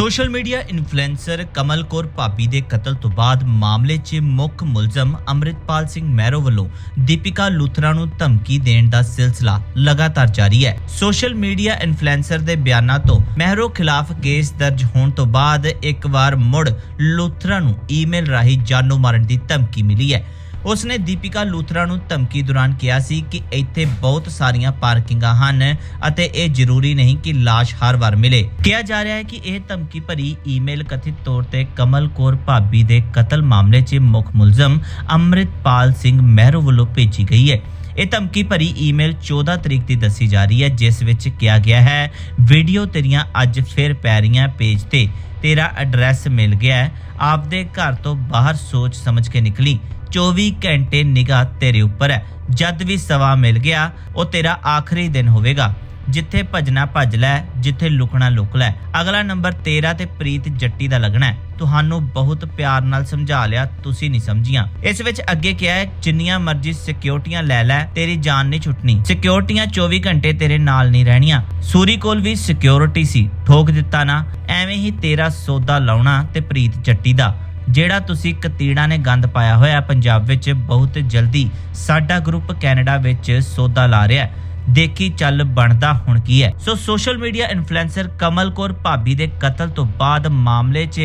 Social media influencer Kamal Kaur Bhabhi ਦੇ ਕਤਲ ਤੋਂ ਬਾਅਦ ਮਾਮਲੇ 'ਚ ਮੁੱਖ ਮੁਲਜ਼ਮ ਅੰਮ੍ਰਿਤਪਾਲ ਸਿੰਘ ਮਹਿਰੋ ਵੱਲੋਂ ਦੀਪਿਕਾ ਲੂਥਰਾ ਨੂੰ ਧਮਕੀ ਦੇਣ ਦਾ ਸਿਲਸਿਲਾ ਲਗਾਤਾਰ ਜਾਰੀ ਹੈ। ਸੋਸ਼ਲ ਮੀਡੀਆ ਇਨਫਲੂਐਂਸਰ ਦੇ ਬਿਆਨਾਂ ਤੋਂ ਮਹਿਰੋ ਖਿਲਾਫ ਕੇਸ ਦਰਜ ਹੋਣ ਤੋਂ ਬਾਅਦ ਇੱਕ ਵਾਰ ਮੁੜ ਲੂਥਰਾ ਨੂੰ ਈਮੇਲ ਰਾਹੀਂ ਜਾਨੋਂ ਮਾਰਨ ਦੀ ਧਮਕੀ ਮਿਲੀ ਹੈ। ਉਸ ਨੇ ਦੀਪਿਕਾ ਲੂਥਰਾ ਨੂੰ ਧਮਕੀ ਦੌਰਾਨ ਕਿਹਾ ਸੀ ਕਿ ਇੱਥੇ ਬਹੁਤ ਸਾਰੀਆਂ ਪਾਰਕਿੰਗਾਂ ਹਨ ਅਤੇ ਇਹ ਜ਼ਰੂਰੀ ਨਹੀਂ ਕਿ ਲਾਸ਼ ਹਰ ਵਾਰ ਮਿਲੇ। ਕਿਹਾ ਜਾ ਰਿਹਾ ਹੈ ਕਿ ਇਹ ਧਮਕੀ ਭਰੀ ਈਮੇਲ ਕਥਿਤ ਤੌਰ ਤੇ ਕਮਲ ਕੌਰ ਭਾਬੀ ਦੇ ਕਤਲ ਮਾਮਲੇ 'ਚ ਮੁੱਖ ਮੁਲਜ਼ਮ ਅੰਮ੍ਰਿਤਪਾਲ ਸਿੰਘ ਮਹਿਰੂ ਵੱਲੋਂ ਭੇਜੀ ਗਈ ਹੈ। ਇਹ ਧਮਕੀ ਭਰੀ ਈਮੇਲ 14 ਤਰੀਕ ਦੀ ਦੱਸੀ ਜਾ ਰਹੀ ਹੈ, ਜਿਸ ਵਿੱਚ ਕਿਹਾ ਗਿਆ ਹੈ, ਵੀਡੀਓ ਤੇਰੀਆਂ ਅੱਜ ਫਿਰ ਪੈ ਰਹੀਆਂ ਪੇਜ ਤੇ। ਤੇਰਾ ਐਡਰੈਸ ਮਿਲ ਗਿਆ ਆਪਦੇ ਘਰ ਤੋਂ ਬਾਹਰ ਸੋਚ ਸਮਝ ਕੇ ਨਿਕਲੀ। 24 ਘੰਟੇ ਨਿਗਾਹ ਤੇਰੇ ਉੱਪਰ ਹੈ। ਜਦ ਵੀ ਸਵਾ ਮਿਲ ਗਿਆ, ਉਹ ਤੇਰਾ ਆਖਰੀ ਦਿਨ ਹੋਵੇਗਾ। ਜਿੱਥੇ ਭਜਣਾ ਭੱਜ ਲੈ, ਜਿੱਥੇ ਲੁਕਣਾ ਲੁਕ ਲੈ। ਅਗਲਾ ਨੰਬਰ 13 ਤੇ ਪ੍ਰੀਤ ਜੱਟੀ ਦਾ ਲੱਗਣਾ ਤੁਹਾਨੂੰ ਬਹੁਤ ਪਿਆਰ ਨਾਲ ਸਮਝਾ ਲਿਆ, ਤੁਸੀਂ ਨਹੀਂ ਸਮਝੀਆਂ। ਇਸ ਵਿੱਚ ਅੱਗੇ ਕਿਹਾ ਹੈ, ਜਿੰਨੀਆਂ ਮਰਜ਼ੀ ਸਿਕਿਉਰਟੀਆਂ ਲੈ ਲੈ, ਤੇਰੀ ਜਾਨ ਨਹੀਂ ਛੁੱਟਣੀ। ਸਿਕਿਉਰਟੀਆਂ 24 ਘੰਟੇ ਤੇਰੇ ਨਾਲ ਨਹੀਂ ਰਹਿਣੀਆਂ। ਸੂਰੀ ਕੋਲ ਵੀ ਸਿਕਿਉਰਿਟੀ ਸੀ, ਠੋਕ ਦਿੱਤਾ ਨਾ। ਐਵੇਂ ਹੀ ਤੇਰਾ ਸੌਦਾ ਲਾਉਣਾ ਤੇ ਪ੍ਰੀਤ ਜੱਟੀ ਦਾ। ਜਿਹੜਾ ਤੁਸੀਂ ਕਤੀੜਾ ਨੇ ਗੰਦ ਪਾਇਆ ਹੋਇਆ ਪੰਜਾਬ ਵਿੱਚ ਬਹੁਤ ਜਲਦੀ ਸਾਡਾ ਗਰੁੱਪ ਕੈਨੇਡਾ ਵਿੱਚ ਸੌਦਾ ਲਾ ਰਿਹਾ ਹੈ। ਦੇਖੀ ਚੱਲ ਬਣਦਾ ਹੁਣ ਕੀ ਹੈ। So social media influencer Kamal Kaur Bhabhi ਦੇ ਕਤਲ ਤੋਂ ਬਾਅਦ ਮਾਮਲੇ 'ਚ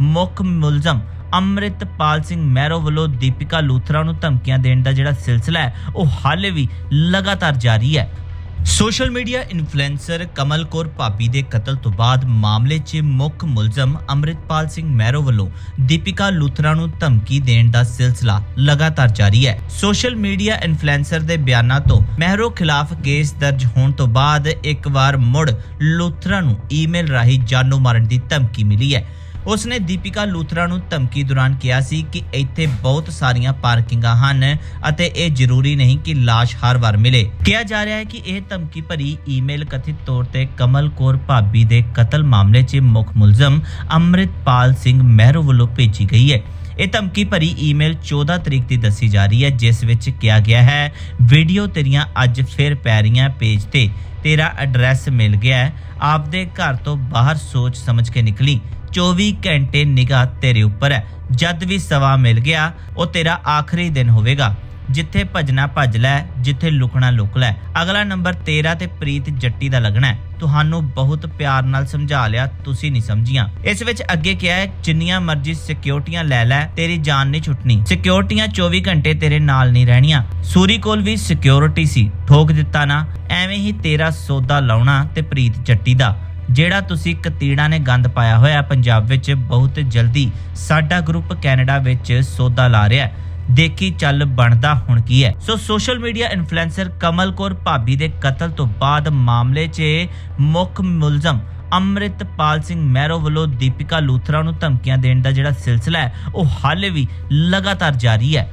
ਮੁੱਖ ਮੁਲਜ਼ਮ ਅੰਮ੍ਰਿਤਪਾਲ ਸਿੰਘ ਮਹਿਰੋ ਵੱਲੋਂ ਦੀਪਿਕਾ ਲੂਥਰਾ ਨੂੰ ਧਮਕੀਆਂ ਦੇਣ ਦਾ ਜਿਹੜਾ ਸਿਲਸਿਲਾ ਹੈ, ਉਹ ਹਾਲੇ ਵੀ ਲਗਾਤਾਰ ਜਾਰੀ ਹੈ। Social media influencer Kamal Kaur Bhabhi ਦੇ ਕਤਲ ਤੋਂ ਬਾਅਦ ਮਾਮਲੇ 'ਚ ਮੁੱਖ ਮੁਲਜ਼ਮ ਅੰਮ੍ਰਿਤਪਾਲ ਸਿੰਘ ਮਹਿਰੋ ਵੱਲੋਂ ਦੀਪਿਕਾ ਲੂਥਰਾ ਨੂੰ ਧਮਕੀ ਦੇਣ ਦਾ ਸਿਲਸਿਲਾ ਲਗਾਤਾਰ ਜਾਰੀ ਹੈ। ਸੋਸ਼ਲ ਮੀਡੀਆ ਇਨਫਲੂਐਂਸਰ ਦੇ ਬਿਆਨਾਂ ਤੋਂ ਮਹਿਰੋ ਖਿਲਾਫ ਕੇਸ ਦਰਜ ਹੋਣ ਤੋਂ ਬਾਅਦ ਇੱਕ ਵਾਰ ਮੁੜ ਲੂਥਰਾ ਨੂੰ ਈਮੇਲ ਰਾਹੀਂ ਜਾਨੋਂ ਮਾਰਨ ਦੀ ਧਮਕੀ ਮਿਲੀ ਹੈ। ਉਸਨੇ ਦੀਪਿਕਾ ਲੂਥਰਾ ਨੂੰ ਧਮਕੀ ਦੌਰਾਨ ਕਿਹਾ ਸੀ ਕਿ ਇੱਥੇ ਬਹੁਤ ਸਾਰੀਆਂ ਪਾਰਕਿੰਗਾਂ ਹਨ ਅਤੇ ਇਹ ਜ਼ਰੂਰੀ ਨਹੀਂ ਕਿ ਲਾਸ਼ ਹਰ ਵਾਰ ਮਿਲੇ। ਕਿਹਾ ਜਾ ਰਿਹਾ ਹੈ ਕਿ ਇਹ ਧਮਕੀ ਭਰੀ ਈਮੇਲ ਕਥਿਤ ਤੌਰ ਤੇ ਕਮਲ ਕੌਰ ਭਾਬੀ ਦੇ ਕਤਲ ਮਾਮਲੇ 'ਚ ਮੁੱਖ ਮੁਲਜ਼ਮ ਅੰਮ੍ਰਿਤਪਾਲ ਸਿੰਘ ਮਹਿਰੂ ਵੱਲੋਂ ਭੇਜੀ ਗਈ ਹੈ। ਇਹ ਧਮਕੀ ਭਰੀ ਈਮੇਲ 14 ਤਰੀਕ ਦੀ ਦੱਸੀ ਜਾ ਰਹੀ ਹੈ, ਜਿਸ ਵਿੱਚ ਕਿਹਾ ਗਿਆ ਹੈ, ਵੀਡੀਓ ਤੇਰੀਆਂ ਅੱਜ ਫਿਰ ਪੈ ਰਹੀਆਂ ਪੇਜ ਤੇ। ਤੇਰਾ ਐਡਰੈਸ ਮਿਲ ਗਿਆ ਆਪਦੇ ਘਰ ਤੋਂ ਬਾਹਰ ਸੋਚ ਸਮਝ ਕੇ ਨਿਕਲੀ। 24 ਘੰਟੇ ਨਿਗਾਹ ਤੇਰੇ ਉੱਪਰ ਹੈ। ਜਦ ਵੀ ਸਵਾ ਮਿਲ ਗਿਆ, ਉਹ ਤੇਰਾ ਆਖਰੀ ਦਿਨ ਹੋਵੇਗਾ। ਜਿੱਥੇ ਭਜਣਾ ਭੱਜ ਲੈ, ਜਿੱਥੇ ਲੁਕਣਾ ਲੁਕ ਲੈ। ਅਗਲਾ ਨੰਬਰ 13 ਤੇ ਪ੍ਰੀਤ ਜੱਟੀ ਦਾ ਲੱਗਣਾ ਤੁਹਾਨੂੰ ਬਹੁਤ ਪਿਆਰ ਨਾਲ ਸਮਝਾ ਲਿਆ, ਤੁਸੀਂ ਨਹੀਂ ਸਮਝੀਆਂ। ਇਸ ਵਿੱਚ ਅੱਗੇ ਕਿਹਾ ਹੈ, ਜਿੰਨੀਆਂ ਮਰਜ਼ੀ ਸਿਕਿਉਰਟੀਆਂ ਲੈ ਲੈ, ਤੇਰੀ ਜਾਨ ਨਹੀਂ ਛੁੱਟਣੀ। ਸਿਕਿਉਰਟੀਆਂ 24 ਘੰਟੇ ਤੇਰੇ ਨਾਲ ਨਹੀਂ ਰਹਿਣੀਆਂ। ਸੂਰੀ ਕੋਲ ਵੀ ਸਿਕਿਉਰਿਟੀ ਸੀ, ਠੋਕ ਦਿੱਤਾ ਨਾ। ਐਵੇਂ ਹੀ ਤੇਰਾ ਸੌਦਾ ਲਾਉਣਾ ਤੇ ਪ੍ਰੀਤ ਜੱਟੀ ਦਾ। ਜਿਹੜਾ ਤੁਸੀਂ ਕਤੀੜਾ ਨੇ ਗੰਦ ਪਾਇਆ ਹੋਇਆ, ਪੰਜਾਬ ਵਿੱਚ ਬਹੁਤ ਜਲਦੀ ਸਾਡਾ ਗਰੁੱਪ ਕੈਨੇਡਾ ਵਿੱਚ ਸੌਦਾ ਲਾ ਰਿਹਾ ਹੈ। ਦੇਖੀ ਚੱਲ ਬਣਦਾ ਹੁਣ ਕੀ ਹੈ? So social media influencer Kamal Kaur Bhabhi ਦੇ ਕਤਲ ਤੋਂ ਬਾਅਦ ਮਾਮਲੇ 'ਚ ਮੁੱਖ ਮੁਲਜ਼ਮ ਅੰਮ੍ਰਿਤਪਾਲ ਸਿੰਘ ਮਹਿਰੋ ਵੱਲੋਂ ਦੀਪਿਕਾ ਲੂਥਰਾ ਨੂੰ ਧਮਕੀਆਂ ਦੇਣ ਦਾ ਜਿਹੜਾ ਸਿਲਸਿਲਾ ਹੈ, ਉਹ ਹਾਲੇ ਵੀ ਲਗਾਤਾਰ ਜਾਰੀ ਹੈ।